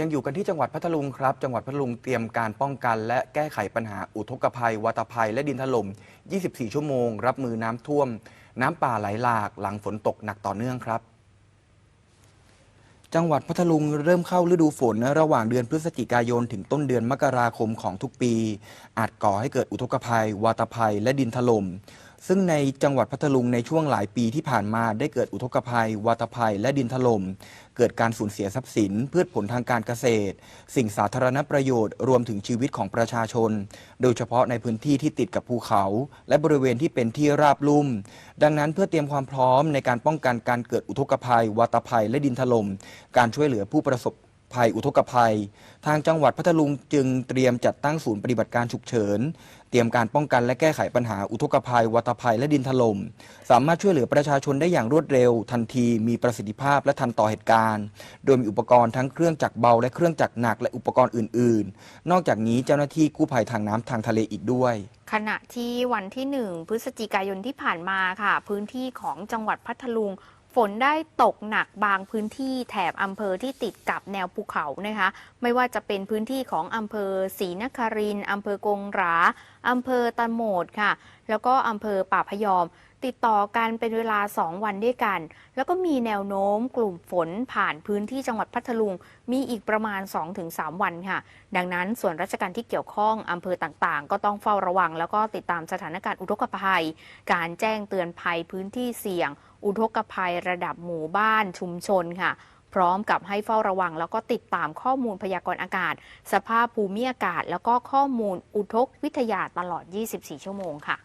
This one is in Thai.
ยังอยู่กันที่จังหวัดพัทลุงครับ จังหวัดพัทลุงเตรียมการป้องกันและแก้ไขปัญหาอุทกภัย วัตภัย และดินถล่ม 24 ชั่วโมง รับมือน้ำท่วม น้ำป่าไหลหลาก หลังฝนตกหนักต่อเนื่องครับ จังหวัดพัทลุงเริ่มเข้าฤดูฝนระหว่างเดือนพฤศจิกายนถึงต้นเดือนมกราคมของทุกปี อาจก่อให้เกิดอุทกภัยวาตภัย และดินถล่ม ซึ่งในจังหวัดพัทลุงในช่วงหลายปีที่ผ่านมาได้เกิดอุทกภัย วาตภัย และดินถล่ม เกิดการสูญเสียทรัพย์สิน พืชผลทางการเกษตร สิ่งสาธารณประโยชน์ รวมถึงชีวิตของประชาชน โดยเฉพาะในพื้นที่ที่ติดกับภูเขา และบริเวณที่เป็นที่ราบลุ่ม ดังนั้นเพื่อเตรียมความพร้อมในการป้องกันการเกิดอุทกภัย วาตภัย และดินถล่ม การช่วยเหลือผู้ประสบ ภัย อุทกภัย ทางจังหวัดพัทลุงจึงเตรียมจัดตั้งศูนย์ปฏิบัติการฉุกเฉิน เตรียมการป้องกันและแก้ไขปัญหาอุทกภัย วัตภัยและดินถล่ม สามารถช่วยเหลือประชาชนได้อย่างรวดเร็ว ทันทีมีประสิทธิภาพและทันต่อเหตุการณ์ โดยมีอุปกรณ์ทั้งเครื่องจักรเบาและเครื่องจักรหนักและอุปกรณ์อื่น ๆ นอกจากนี้เจ้าหน้าที่กู้ภัยทางน้ำทางทะเลอีกด้วยขณะที่วันที่ 1 พฤศจิกายนที่ผ่านมาค่ะ พื้นที่ของจังหวัดพัทลุง ฝนได้ตกหนักบางพื้นที่แถบอำเภอที่ติดกับแนวภูเขานะคะ ไม่ว่าจะเป็นพื้นที่ของอำเภอศรีนครินทร์อำเภอกงหราอำเภอตะโหมดค่ะ แล้วก็อำเภอป่าพยอม ติดต่อกันเป็นเวลา 2 วันด้วยกัน แล้วก็มีแนวโน้มกลุ่มฝนผ่านพื้นที่จังหวัดพัทลุง มีอีกประมาณ 2-3 วันค่ะ ดังนั้นส่วนราชการที่เกี่ยวข้องอำเภอต่างๆ ก็ต้องเฝ้าระวัง แล้วก็ติดตามสถานการณ์อุทกภัย การแจ้งเตือนภัยพื้นที่เสี่ยง อุทกภัยระดับหมู่บ้านชุมชนค่ะพร้อมกับให้เฝ้าระวัง แล้วก็ติดตามข้อมูลพยากรณ์อากาศ สภาพภูมิอากาศ แล้วก็ข้อมูลอุทกวิทยาตลอด 24 ชั่วโมงค่ะ